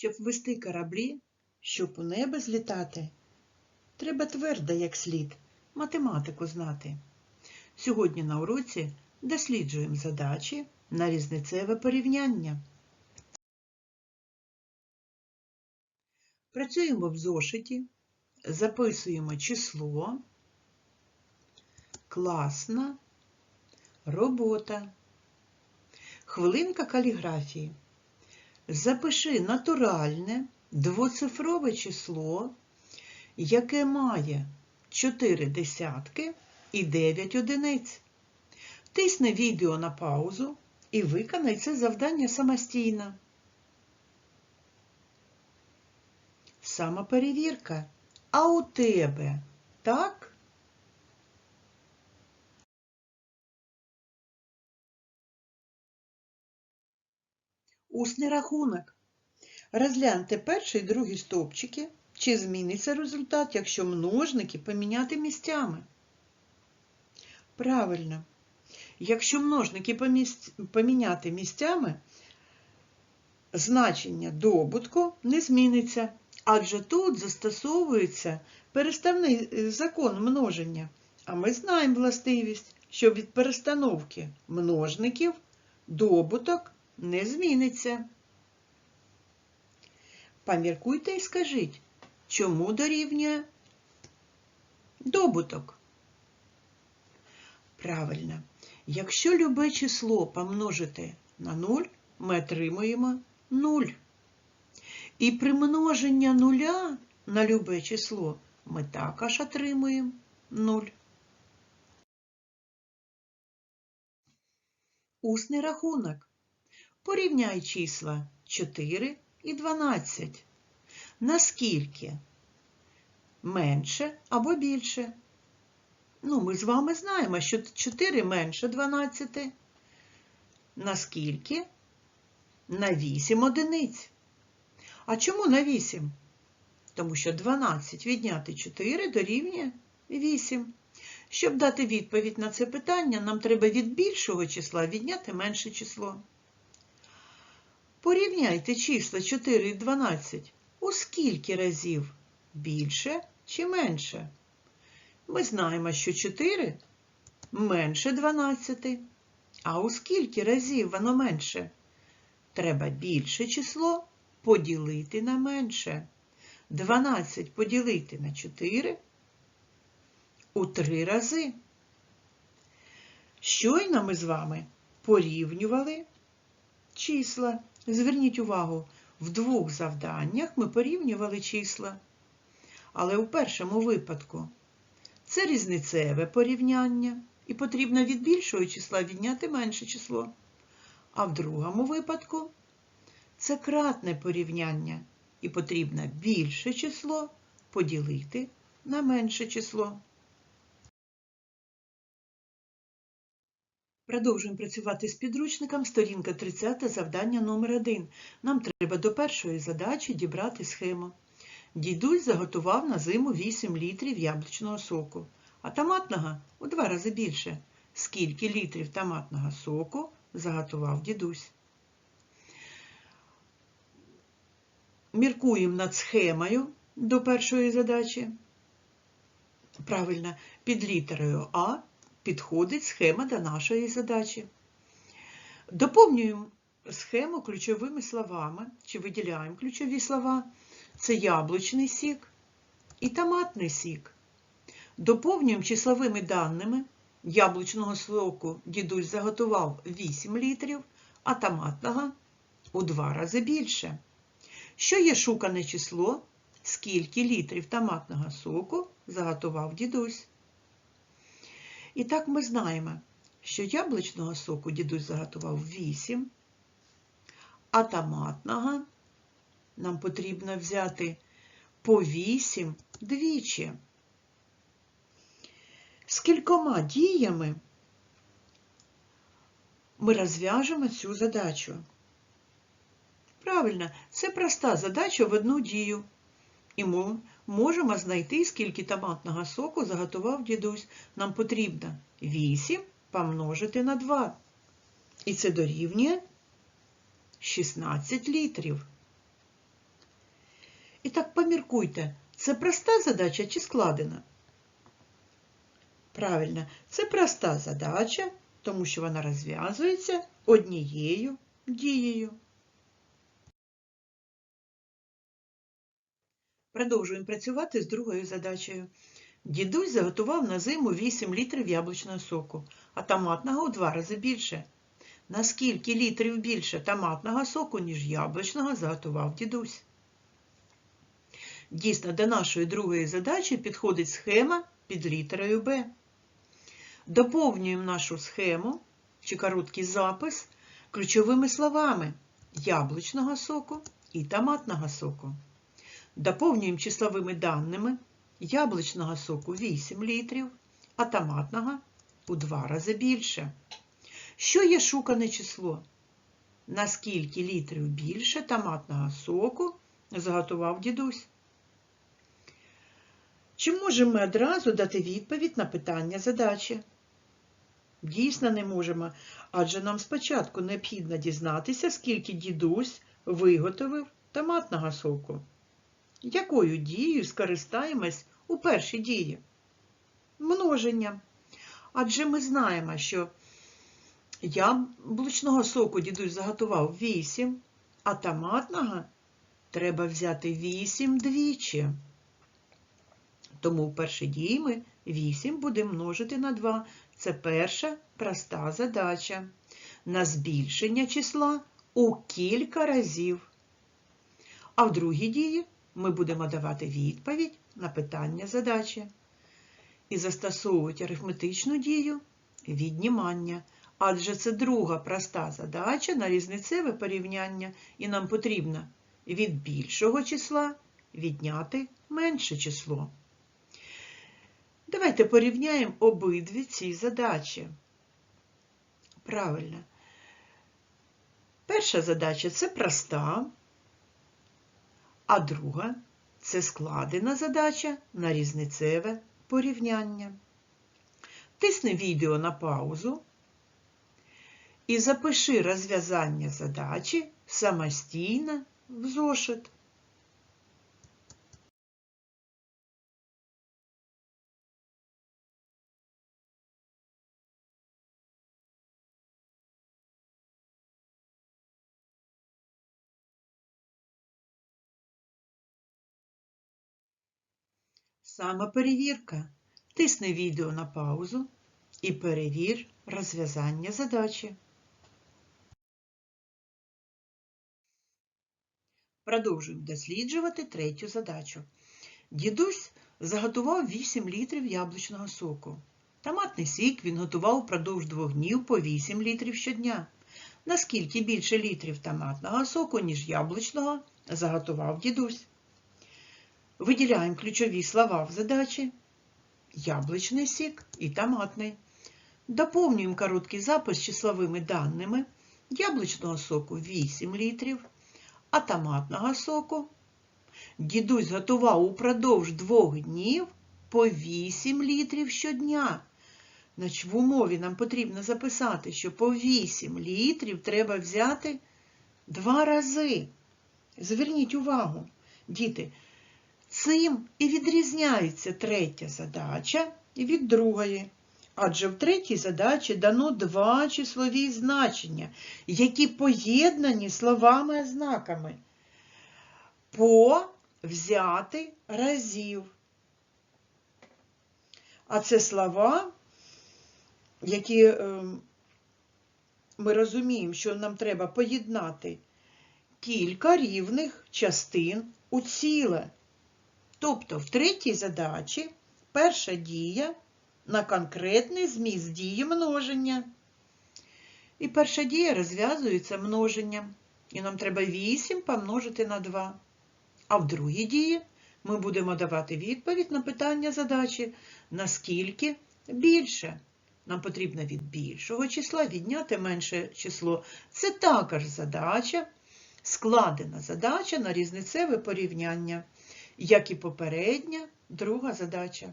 Щоб вести кораблі, щоб у небо злітати, треба твердо, як слід, математику знати. Сьогодні на уроці досліджуємо задачі на різницеве порівняння. Працюємо в зошиті, записуємо число, класна робота, хвилинка каліграфії. Запиши натуральне двоцифрове число, яке має 4 десятки і 9 одиниць. Тисни відео на паузу і виконай це завдання самостійно. Самоперевірка. А у тебе так? Усний рахунок. Розгляньте перший і другий стовпчики, чи зміниться результат, якщо множники поміняти місцями. Правильно. Якщо множники поміняти місцями, значення добутку не зміниться, адже тут застосовується переставний е, закон множення. А ми знаємо властивість, що від перестановки множників добуток не зміниться. Поміркуйте і скажіть, чому дорівнює добуток? Правильно. Якщо любе число помножити на 0, ми отримуємо 0. І при множенні нуля на любе число ми також отримуємо 0. Усний рахунок. Порівняй числа 4 і 12. Наскільки менше або більше? Ну, ми з вами знаємо, що 4 менше 12. Наскільки? На 8 одиниць. А чому на 8? Тому що 12 відняти 4 дорівнює 8. Щоб дати відповідь на це питання, нам треба від більшого числа відняти менше число. Порівняйте числа 4 і 12. У скільки разів більше чи менше? Ми знаємо, що 4 менше 12. А у скільки разів воно менше? Треба більше число поділити на менше. 12 поділити на 4 у 3 рази. Щойно ми з вами порівнювали числа. Зверніть увагу, в двох завданнях ми порівнювали числа. Але у першому випадку це різницеве порівняння, і потрібно від більшого числа відняти менше число. А в другому випадку це кратне порівняння, і потрібно більше число поділити на менше число. Продовжуємо працювати з підручником. Сторінка 30, завдання номер 1. Нам треба до першої задачі дібрати схему. Дідусь заготував на зиму 8 літрів яблучного соку, а томатного у два рази більше. Скільки літрів томатного соку заготував дідусь? Міркуємо над схемою до першої задачі. Правильно, під літерою А підходить схема до нашої задачі. Доповнюємо схему ключовими словами, чи виділяємо ключові слова. Це яблучний сік і томатний сік. Доповнюємо числовими даними. Яблучного соку дідусь заготував 8 літрів, а томатного у два рази більше. Що є шукане число? Скільки літрів томатного соку заготував дідусь? І так ми знаємо, що яблучного соку дідусь заготував 8, а томатного нам потрібно взяти по 8 двічі. З кількома діями ми розв'яжемо цю задачу. Правильно, це проста задача в одну дію. І ми можемо знайти, скільки томатного соку заготував дідусь. Нам потрібно 8 помножити на 2. І це дорівнює 16 літрів. І так поміркуйте, це проста задача чи складена? Правильно, це проста задача, тому що вона розв'язується однією дією. Продовжуємо працювати з другою задачею. Дідусь заготував на зиму 8 літрів яблучного соку, а томатного у два рази більше. На скільки літрів більше томатного соку, ніж яблучного, заготував дідусь? Дійсно, до нашої другої задачі підходить схема під літерою Б. Доповнюємо нашу схему чи короткий запис ключовими словами яблучного соку і томатного соку. Доповнюємо числовими даними яблучного соку 8 літрів, а томатного у 2 рази більше. Що є шукане число? На скільки літрів більше томатного соку заготував дідусь? Чи можемо ми одразу дати відповідь на питання задачі? Дійсно не можемо, адже нам спочатку необхідно дізнатися, скільки дідусь виготовив томатного соку. Якою дією скористаємось у першій дії? Множенням. Адже ми знаємо, що яблучного соку дідусь заготував 8, а томатного треба взяти 8 двічі. Тому в першій дії ми 8 будемо множити на 2. Це перша проста задача. На збільшення числа у кілька разів. А в другій дії ми будемо давати відповідь на питання задачі. І застосовувати арифметичну дію віднімання. Адже це друга проста задача на різницеве порівняння, і нам потрібно від більшого числа відняти менше число. Давайте порівняємо обидві ці задачі. Правильно. Перша задача це проста, а друга це складена задача на різницеве порівняння. Тисни відео на паузу і запиши розв'язання задачі самостійно в зошит. Самоперевірка. Тисни відео на паузу і перевір розв'язання задачі. Продовжуємо досліджувати третю задачу. Дідусь заготував 8 літрів яблучного соку. Томатний сік він готував впродовж двох днів по 8 літрів щодня. Наскільки більше літрів томатного соку, ніж яблучного, заготував дідусь. Виділяємо ключові слова в задачі яблучний сік і томатний. Доповнюємо короткий запис числовими даними яблучного соку 8 літрів, а томатного соку дідусь готував упродовж двох днів по 8 літрів щодня. Значить, в умові нам потрібно записати, що по 8 літрів треба взяти два рази. Зверніть увагу, діти, цим і відрізняється третя задача від другої. Адже в третій задачі дано два числові значення, які поєднані словами-ознаками. По взяти разів. А це слова, які е, ми розуміємо, що нам треба поєднати кілька рівних частин у ціле. Тобто в третій задачі перша дія на конкретний зміст дії множення. І перша дія розв'язується множенням. І нам треба 8 помножити на 2. А в другій дії ми будемо давати відповідь на питання задачі, наскільки більше. Нам потрібно від більшого числа відняти менше число. Це також задача, складена задача на різницеве порівняння, як і попередня друга задача.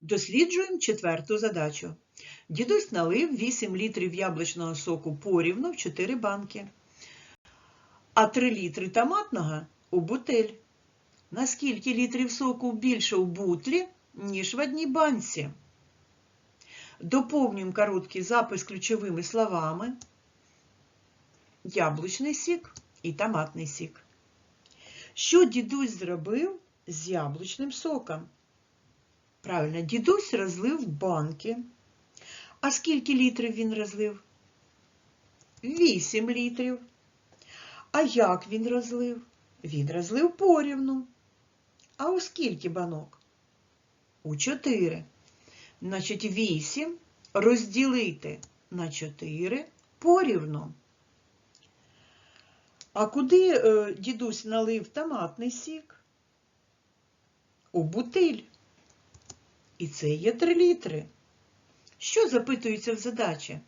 Досліджуємо четверту задачу. Дідусь налив 8 літрів яблучного соку порівну в 4 банки. а 3 літри томатного у бутель. На скільки літрів соку більше у бутлі, ніж в одній банці? Доповнюємо короткий запис ключовими словами. Яблучний сік і томатний сік. Що дідусь зробив з яблучним соком? Правильно, дідусь розлив банки. А скільки літрів він розлив? 8 літрів. А як він розлив? Він розлив порівну. А у скільки банок? У 4. Значить, 8 розділити на 4 порівну. А куди е, дідусь налив томатний сік? У бутиль. І це є 3 літри. Що запитується в задачі?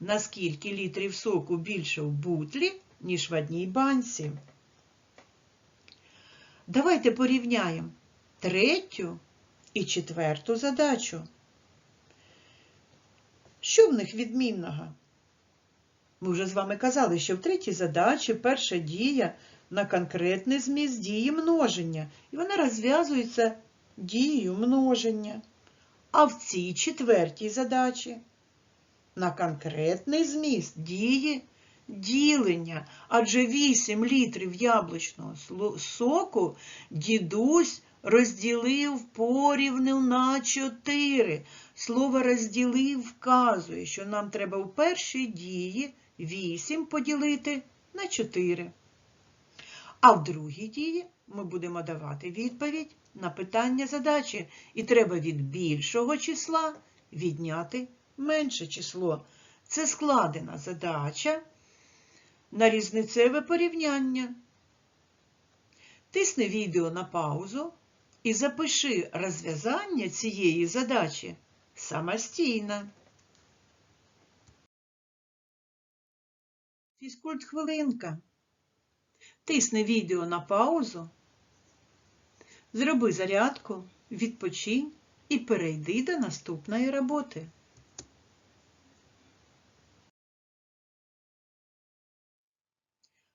Наскільки літрів соку більше в бутлі, ніж в одній банці? Давайте порівняємо третю і четверту задачу. Що в них відмінного? Ми вже з вами казали, що в третій задачі перша дія на конкретний зміст дії множення, і вона розв'язується дією множення. А в цій четвертій задачі на конкретний зміст дії ділення, адже 8 літрів яблучного соку дідусь розділив порівну на 4. Слово розділив вказує, що нам треба у першій дії 8 поділити на 4. А в другій дії ми будемо давати відповідь на питання задачі, і треба від більшого числа відняти менше число. Це складена задача на різницеве порівняння. Тисни відео на паузу і запиши розв'язання цієї задачі самостійно. Фізкульт хвилинка. Тисни відео на паузу, зроби зарядку, відпочинь і перейди до наступної роботи.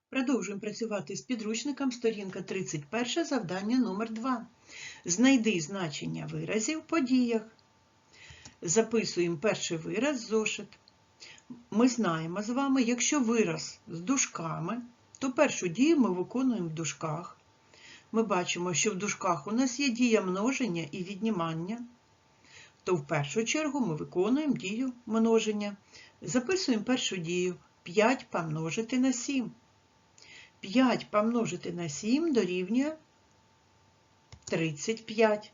Продовжуємо працювати з підручником сторінка 31, завдання номер 2 Знайди значення виразів по діях. Записуємо перший вираз зошит. Ми знаємо з вами, якщо вираз з дужками, то першу дію ми виконуємо в дужках. Ми бачимо, що в дужках у нас є дія множення і віднімання, то в першу чергу ми виконуємо дію множення. Записуємо першу дію 5 помножити на 7. 5 помножити на 7 дорівнює 35.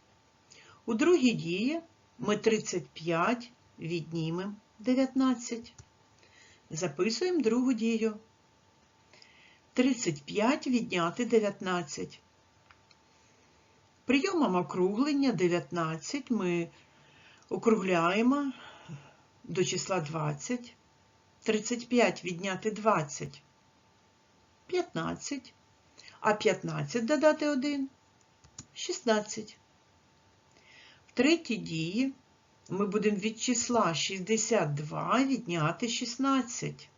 У другій дії ми 35 віднімемо 19. Записуємо другу дію. 35 відняти 19. Прийомом округлення 19 ми округляємо до числа 20. 35 відняти 20 15, а 15 додати 1 16. В третій дії ми будемо від числа 62 відняти 16.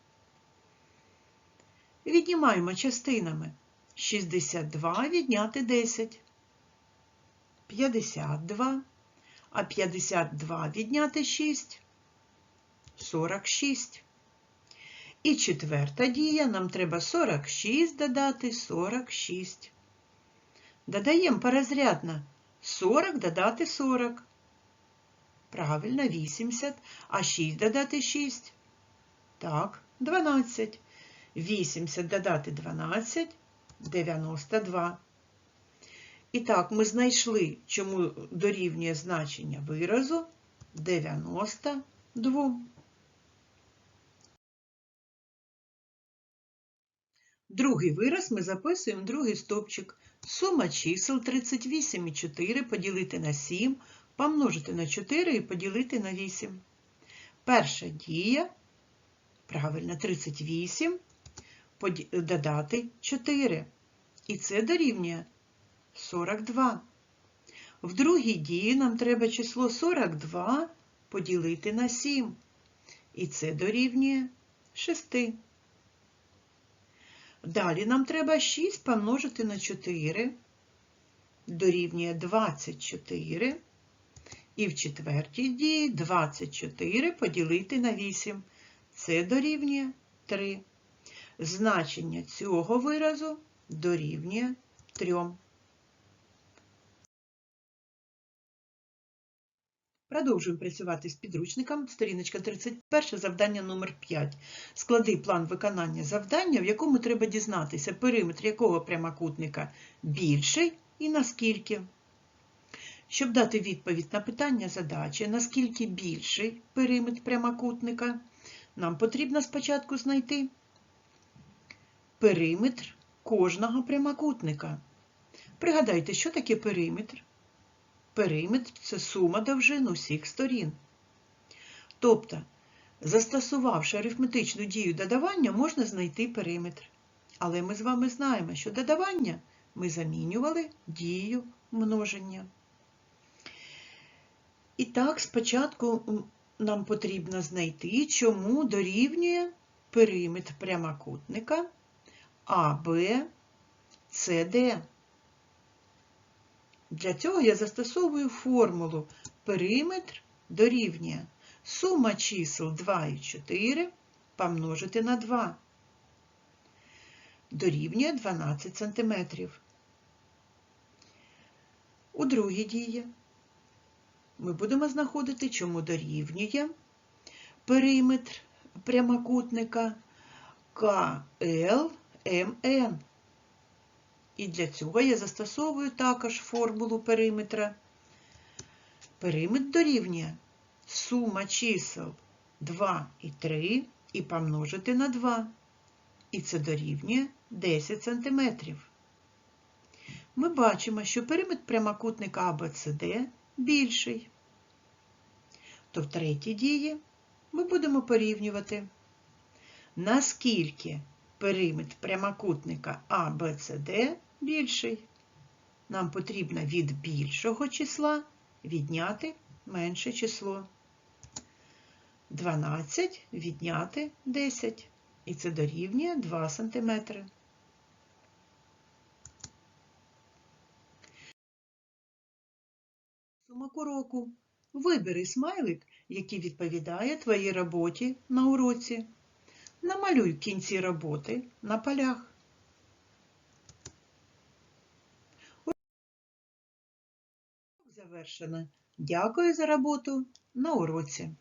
Віднімаємо частинами 62 відняти 10. 52, а 52 відняти 6 46. І четверта дія, нам треба 46 додати 46. Додаємо порозрядно 40 додати 40. Правильно, 80, а 6 додати 6. Так, 12. 80 додати 12, 92. І так, ми знайшли, чому дорівнює значення виразу 92. Другий вираз ми записуємо другий стопчик. Сума чисел 38 і 4 поділити на 7, помножити на 4 і поділити на 8. Перша дія, правильно, 38, додати 4. І це дорівнює 42. В другій дії нам треба число 42 поділити на 7. І це дорівнює 6. Далі нам треба 6 помножити на 4, дорівнює 24. І в четвертій дії 24 поділити на 8. Це дорівнює 3. Значення цього виразу дорівнює 3. Продовжуємо працювати з підручником. Сторіночка 31, завдання номер 5. Склади план виконання завдання, в якому треба дізнатися, периметр якого прямокутника більший і наскільки. Щоб дати відповідь на питання задачі, наскільки більший периметр прямокутника, нам потрібно спочатку знайти периметр кожного прямокутника. Пригадайте, що таке периметр? Периметр це сума довжин усіх сторін. Тобто, застосувавши арифметичну дію додавання, можна знайти периметр. Але ми з вами знаємо, що додавання ми замінювали дією множення. І так, спочатку нам потрібно знайти, чому дорівнює периметр прямокутника АБ. Для цього я застосовую формулу периметр дорівнює сума чисел 2 і 4 помножити на 2. Дорівнює 12 см. У другій дії ми будемо знаходити, чому дорівнює периметр прямокутника КЛМН. І для цього я застосовую також формулу периметра. Периметр дорівнює сума чисел 2 і 3 і помножити на 2. І це дорівнює 10 см. Ми бачимо, що периметр прямокутника ABCD більший. То в третій дії ми будемо порівнювати, наскільки периметр прямокутника ABCD більший. Нам потрібно від більшого числа відняти менше число. 12 відняти 10. І це дорівнює 2 см. Сумок уроку. Вибери смайлик, який відповідає твоїй роботі на уроці. Намалюй кінці роботи на полях. Завершено. Дякую за роботу на уроці.